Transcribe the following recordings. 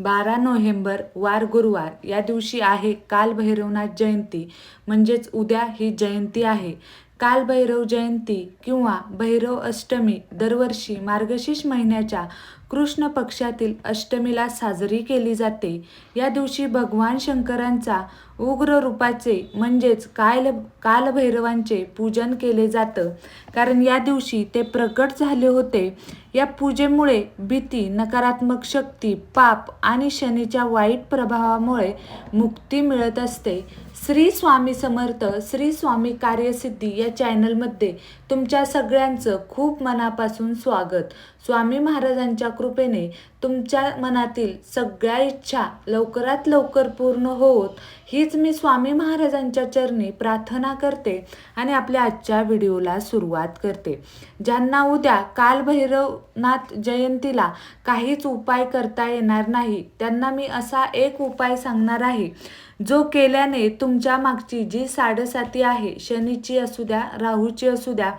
बारा नोव्हेंबर वार गुरुवार. या दिवशी आहे कालभैरवनाथ जयंती. म्हणजेच उद्या ही जयंती आहे. कालभैरव जयंती किंवा भैरव अष्टमी दरवर्षी मार्गशीर्ष महिन्याच्या कृष्ण पक्षातील अष्टमीला साजरी केली जाते. या दिवशी भगवान शंकरांचा उग्र रूपाचे म्हणजेच काल कालभैरवांचे पूजन केले जातं. कारण या दिवशी ते प्रकट झाले होते. या पूजेमुळे भीती नकारात्मक शक्ती पाप आणि शनीच्या वाईट प्रभावामुळे मुक्ती मिळत असते. श्री स्वामी समर्थ श्री स्वामी कार्यसिद्धी या चॅनलमध्ये तुमच्या सगळ्यांचं खूप मनापासून स्वागत. स्वामी महाराजांच्या कृपेने तुमच्या मनातील सगळ्या इच्छा लवकरात लवकर पूर्ण होत हीच मी स्वामी महाराजांच्या चरणी प्रार्थना करते आणि आपल्या आजच्या व्हिडिओला सुरुवात करते. ज्यांना उद्या कालभैरवनाथ जयंतीला काहीच उपाय करता येणार नाही त्यांना मी असा एक उपाय सांगणार आहे. जो केल्याने तुमच्या मागची जी साडेसाती आहे शनीची असू द्या राहूची असू द्या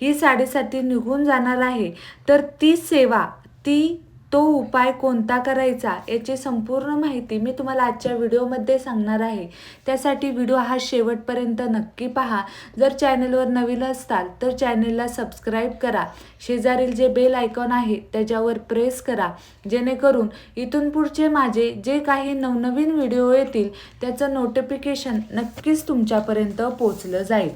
ही साडेसाती निघून जाणार आहे. तर ती सेवा ती तो उपाय कोणता करायचा याची संपूर्ण माहिती मी तुम्हाला आजच्या व्हिडिओमध्ये सांगणार आहे. त्यासाठी व्हिडिओ हा शेवटपर्यंत नक्की पहा. जर चॅनलवर नवीन असताल तर चॅनलला सबस्क्राईब करा. शेजारील जे बेल आयकॉन आहे त्याच्यावर प्रेस करा. जेणेकरून इथून पुढचे माझे जे काही नवनवीन व्हिडिओ येतील त्याचं नोटिफिकेशन नक्कीच तुमच्यापर्यंत पोचलं जाईल.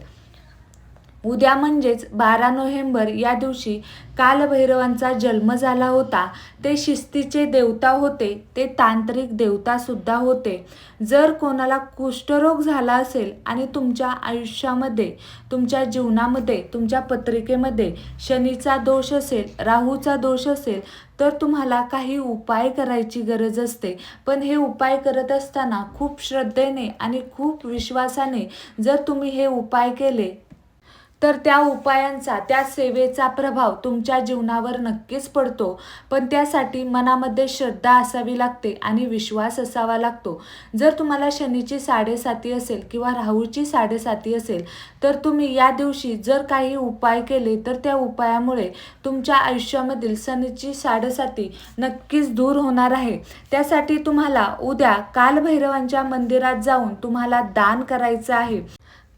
उद्या म्हणजेच बारा नोव्हेंबर या दिवशी कालभैरवांचा जन्म झाला होता. ते शिस्तीचे देवता होते ते तांत्रिक देवतासुद्धा होते. जर कोणाला कुष्ठरोग झाला असेल आणि तुमच्या आयुष्यामध्ये तुमच्या जीवनामध्ये तुमच्या पत्रिकेमध्ये शनीचा दोष असेल राहूचा दोष असेल तर तुम्हाला काही उपाय करायची गरज असते. पण हे उपाय करत असताना खूप श्रद्धेने आणि खूप विश्वासाने जर तुम्ही हे उपाय केले तर त्या उपायांचा त्या सेवेचा प्रभाव तुमच्या जीवनावर नक्कीच पडतो. पण त्यासाठी मनामध्ये श्रद्धा असावी लागते आणि विश्वास असावा लागतो. जर तुम्हाला शनीची साडेसाती असेल किंवा राहूची साडेसाती असेल तर तुम्ही या दिवशी जर काही उपाय केले तर त्या उपायामुळे तुमच्या आयुष्यामधील शनीची साडेसाती नक्कीच दूर होणार आहे. त्यासाठी तुम्हाला उद्या कालभैरवांच्या मंदिरात जाऊन तुम्हाला दान करायचं आहे.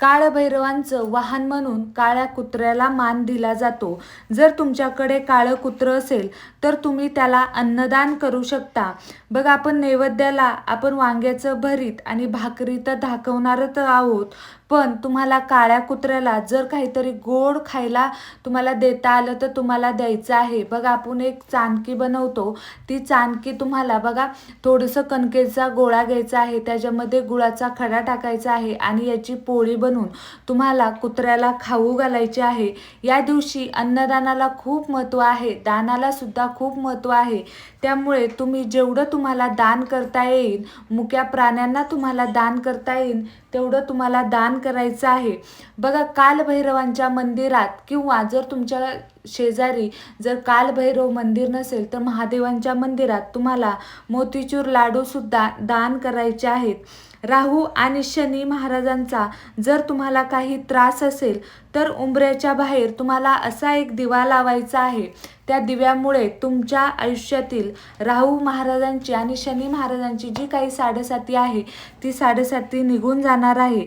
काळभैरवांचं वाहन म्हणून काळ्या कुत्र्याला मान दिला जातो. जर तुमच्याकडे काळं कुत्रं असेल तर तुम्ही त्याला अन्नदान करू शकता. बघा आपण नैवेद्याला आपण वांग्याचं भरीत आणि भाकरी तर दाखवणारच आहोत पण तुम्हाला काळ्या कुत्र्याला जर काहीतरी गोड खायला तुम्हाला देता आलं तर तुम्हाला द्यायचं आहे. बघा आपण एक चाणकी बनवतो. ती चाणकी तुम्हाला बघा थोडंसं कणकेचा गोळा घ्यायचा आहे त्याच्यामध्ये गुळाचा खडा टाकायचा आहे आणि याची पोळी बनवून तुम्हाला कुत्र्याला खाऊ घालायचे आहे. या दिवशी अन्नदानाला खूप महत्त्व आहे. दानाला सुद्धा खूप महत्त्व आहे. त्यामुळे तुम्ही जेवढं तुम्हाला दान करता येईल मुक्या प्राण्यांना तुम्हाला दान करता येईल तेवढं तुम्हाला दान करायचं आहे. बघा कालभैरवांच्या मंदिरात किंवा जर तुमच्या शेजारी जर कालभैरव मंदिर नसेल तर महादेवांच्या मंदिरात तुम्हाला मोतीचूर लाडूसुद्धा दान करायचे आहेत. राहू आणि शनी महाराजांचा जर तुम्हाला काही त्रास असेल तर उंबऱ्याच्या बाहेर तुम्हाला असा एक दिवा लावायचा आहे. त्या दिव्यामुळे तुमच्या आयुष्यातील राहू महाराजांची आणि शनी महाराजांची जी काही साडेसाती आहे ती साडेसाती निघून जाणार आहे.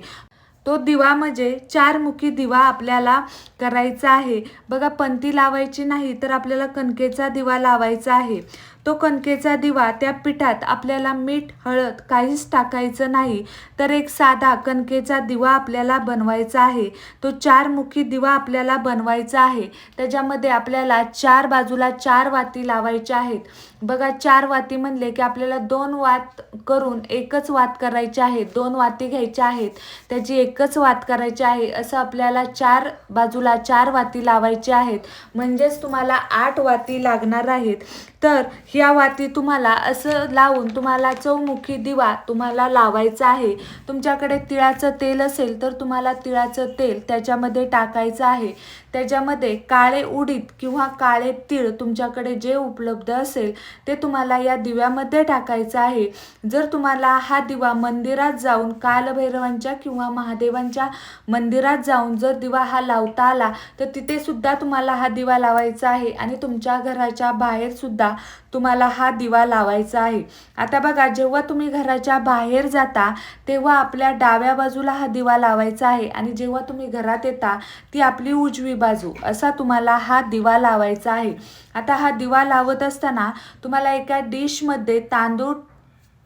तो दिवा म्हणजे चारमुखी दिवा आपल्याला करायचा आहे. बघा पंती लावायची नाही तर आपल्याला कणकेचा दिवा लावायचा आहे. तो कणकेचा दिवा त्या पिठात आपल्याला मीठ हळद काहीच टाकायचं नाही. तर एक साधा कणकेचा दिवा आपल्याला बनवायचा आहे. तो चारमुखी दिवा आपल्याला बनवायचा आहे. त्याच्यामध्ये आपल्याला चार बाजूला चार वाती लावायच्या आहेत. बघा चार वाती म्हणले की आपल्याला दोन वात करून एकच वात करायची आहे. दोन वाती घ्यायच्या आहेत. त्याची एकच वात करायची आहे. असं आपल्याला चार बाजूला चार वाती लावायच्या आहेत. म्हणजेच तुम्हाला आठ वाती लागणार आहेत. तर ह्या वाती तुम्हाला असं लावून तुम्हाला चौमुखी दिवा तुम्हाला लावायचा आहे. तुमच्याकडे तिळाचं तेल असेल तर तुम्हाला तिळाचं तेल त्याच्यामध्ये टाकायचं आहे. त्याच्यामध्ये काळे उडीद किंवा काळे तीळ तुमच्याकडे जे उपलब्ध असेल ते तुम्हाला या दिव्यामध्ये टाकायचं आहे. जर तुम्हाला हा दिवा मंदिरात जाऊन कालभैरवांच्या किंवा महादेवांच्या मंदिरात जाऊन जर दिवा हा लावता आला तर तिथेसुद्धा तुम्हाला हा दिवा लावायचा आहे आणि तुमच्या घराच्या बाहेरसुद्धा सुद्धा तुम्हाला हा दिवा लावायचा आहे. आता बघा जेव्हा तुम्ही घराच्या बाहेर जाता तेव्हा आपल्या डाव्या बाजूला हा दिवा लावायचा आहे आणि जेव्हा तुम्ही घरात येता ती आपली उजवी बाजू असा तुम्हाला हा दिवा लावायचा आहे. आता हा दिवा लावत असताना तुम्हाला एका डिशमध्ये तांदूळ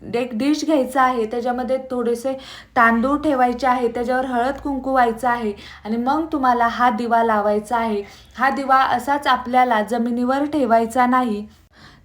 एक डिश घ्यायचा आहे त्याच्यामध्ये थोडेसे तांदूळ ठेवायचे आहे त्याच्यावर हळद कुंकू व्हायचं आहे आणि मग तुम्हाला हा दिवा लावायचा आहे. हा दिवा असाच आपल्याला जमिनीवर ठेवायचा नाही.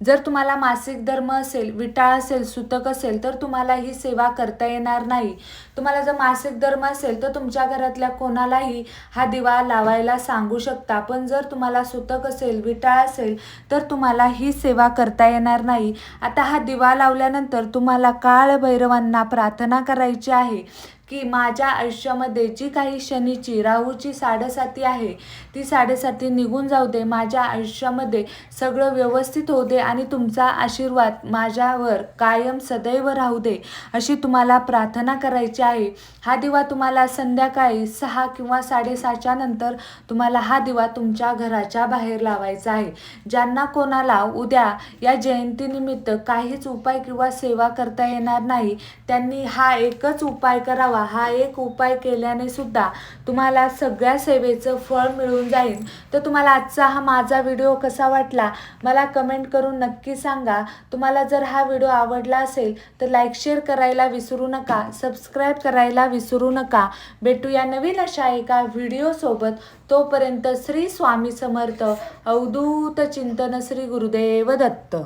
जर तुम्हाला मासिक धर्म असेल विटाळ असेल सुतक असेल तर तुम्हाला ही सेवा करता येणार नाही. तुम्हाला जर मासिक धर्म असेल तर तुमच्या घरातल्या कोणालाही हा दिवा लावायला सांगू शकता. पण जर तुम्हाला सुतक असेल विटाळ असेल तर तुम्हाला ही सेवा करता येणार नाही. आता हा दिवा लावल्यानंतर तुम्हाला काळ भैरवांना प्रार्थना करायची आहे. की माझ्या आयुष्यामध्ये जी काही शनीची राहूची साडेसाती आहे ती साडेसाती निघून जाऊ दे. माझ्या आयुष्यामध्ये सगळं व्यवस्थित होऊ दे आणि तुमचा आशीर्वाद माझ्यावर कायम सदैव राहू दे अशी तुम्हाला प्रार्थना करायची आहे. हा दिवा तुम्हाला संध्याकाळी सहा किंवा साडेसहाच्या नंतर तुम्हाला हा दिवा तुमच्या घराच्या बाहेर लावायचा आहे. ज्यांना कोणाला उद्या या जयंतीनिमित्त काहीच उपाय किंवा सेवा करता येणार नाही त्यांनी हा एकच उपाय करावा. हा एक उपाय केल्याने सुद्धा तुम्हाला सगळ्या सेवेचं फळ मिळून जाईल. तर तुम्हाला आजचा हा माझा व्हिडिओ कसा वाटला मला कमेंट करून नक्की सांगा. तुम्हाला जर हा व्हिडिओ आवडला असेल तर लाईक शेअर करायला विसरू नका सबस्क्राईब करायला विसरू नका. भेटूया नवीन अशा एका व्हिडिओसोबत तोपर्यंत श्री स्वामी समर्थ अवधूत चिंतन श्री गुरुदेव दत्त.